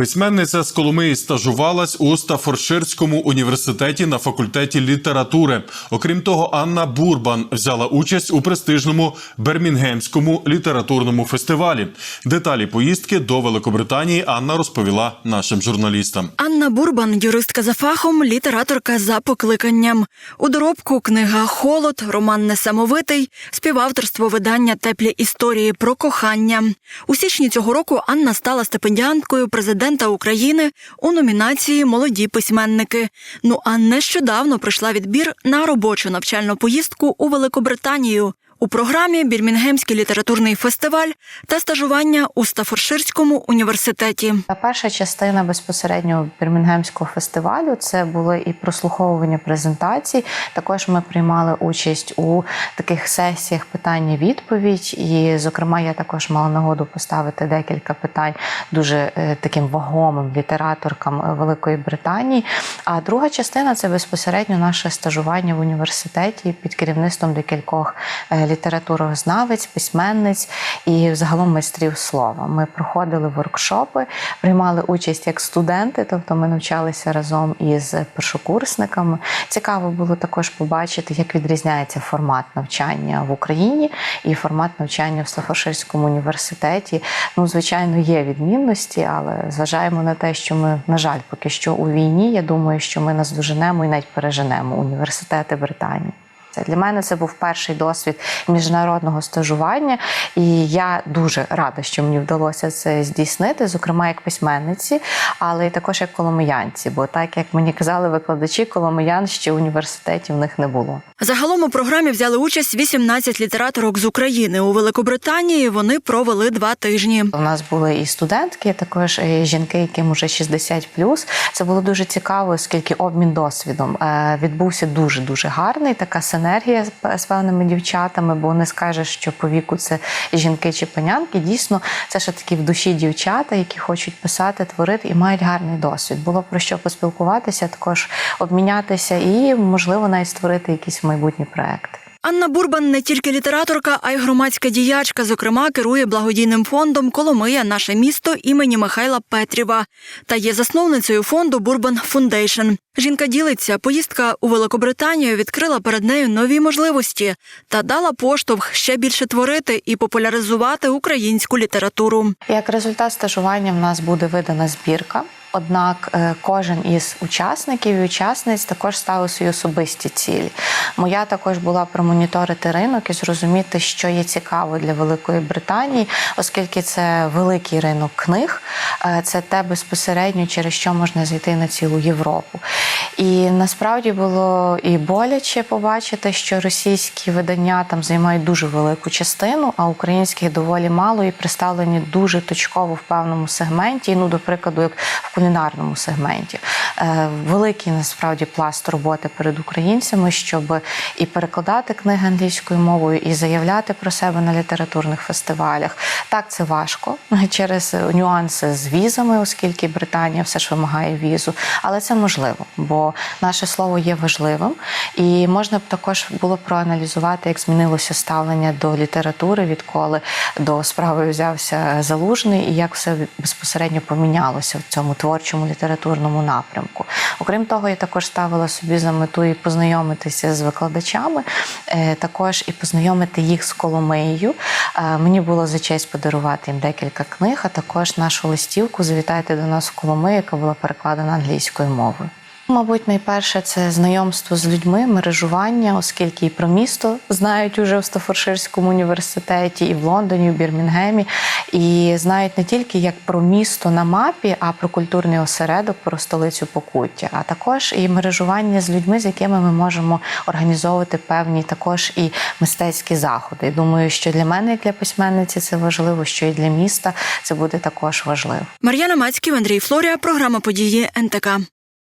Письменниця з Коломиї стажувалась у Стафорширському університеті на факультеті літератури. Окрім того, Анна Бурбан взяла участь у престижному Бермінгемському літературному фестивалі. Деталі поїздки до Великобританії Анна розповіла нашим журналістам. Анна Бурбан, юристка за фахом, літераторка за покликанням. У доробку книга Холод, роман Несамовитий, співавторство видання Теплі історії про кохання. У січні цього року Анна стала стипендіанткою президента України у номінації Молоді письменники. Ну а нещодавно пройшла відбір на робочу навчальну поїздку у Великобританію. У програмі Бірмінгемський літературний фестиваль та стажування у Стафорширському університеті. Перша частина безпосередньо Бірмінгемського фестивалю це було і прослуховування презентацій. Також ми приймали участь у таких сесіях питання-відповідь. І, зокрема, я також мала нагоду поставити декілька питань дуже е, таким вагомим літераторкам е, Великої Британії. А друга частина це безпосередньо наше стажування в університеті під керівництвом декількох е, літературознавець, письменниць і загалом майстрів слова. Ми проходили воркшопи, приймали участь як студенти, тобто ми навчалися разом із першокурсниками. Цікаво було також побачити, як відрізняється формат навчання в Україні і формат навчання в Стафаширському університеті. Ну, звичайно, є відмінності, але зважаємо на те, що ми, на жаль, поки що у війні. Я думаю, що ми наздоженемо і навіть переженемо університети Британії. Це для мене це був перший досвід міжнародного стажування, і я дуже рада, що мені вдалося це здійснити, зокрема як письменниці, але й також як коломиянці. Бо так як мені казали викладачі, коломиян ще університетів в них не було. Загалом у програмі взяли участь 18 літераторок з України. У Великобританії вони провели два тижні. У нас були і студентки, також і жінки, яким уже 60 Це було дуже цікаво, оскільки обмін досвідом е, відбувся дуже дуже гарний. Така синергія з- певними дівчатами, бо не скажеш, що по віку це жінки чи панянки. Дійсно, це ще такі в душі дівчата, які хочуть писати, творити і мають гарний досвід. Було про що поспілкуватися, також обмінятися і, можливо, навіть створити якісь майбутні проекти. Анна Бурбан не тільки літераторка, а й громадська діячка. Зокрема, керує благодійним фондом Коломия наше місто імені Михайла Петрєва та є засновницею фонду Бурбан Фундейшн. Жінка ділиться, поїздка у Великобританію відкрила перед нею нові можливості та дала поштовх ще більше творити і популяризувати українську літературу. Як результат стажування в нас буде видана збірка. Однак е, кожен із учасників і учасниць також ставив свої особисті цілі. Моя також була промоніторити ринок і зрозуміти, що є цікаво для Великої Британії, оскільки це великий ринок книг, це те безпосередньо, через що можна зайти на цілу Європу. І насправді було і боляче побачити, що російські видання там займають дуже велику частину, а українських доволі мало і представлені дуже точково в певному сегменті. Ну, до прикладу, як в кулінарному сегменті. Е, Великий насправді пласт роботи перед українцями, щоб і перекладати книги англійською мовою, і заявляти про себе на літературних фестивалях. Так, це важко через нюанси з візами, оскільки Британія все ж вимагає візу, але це можливо, бо наше слово є важливим, і можна б також було проаналізувати, як змінилося ставлення до літератури, відколи до справи взявся залужний, і як все безпосередньо помінялося в цьому творчому літературному напрямку. Окрім того, я також ставила собі за мету і познайомитися з викладачами, е, також і познайомити їх з Коломиєю. Е, Мені було за честь подарувати їм декілька книг, а також нашу листівку Завітайте до нас в Коломию, яка була перекладена англійською мовою. Мабуть, найперше це знайомство з людьми, мережування, оскільки і про місто знають уже в Стафорширському університеті, і в Лондоні, і в Бірмінгемі, і знають не тільки як про місто на мапі, а про культурний осередок, про столицю Покуття, а також і мережування з людьми, з якими ми можемо організовувати певні також і мистецькі заходи. І думаю, що для мене, як для письменниці, це важливо, що і для міста це буде також важливо. Мар'яна Мацьків, Андрій Флорія, програма події НТК.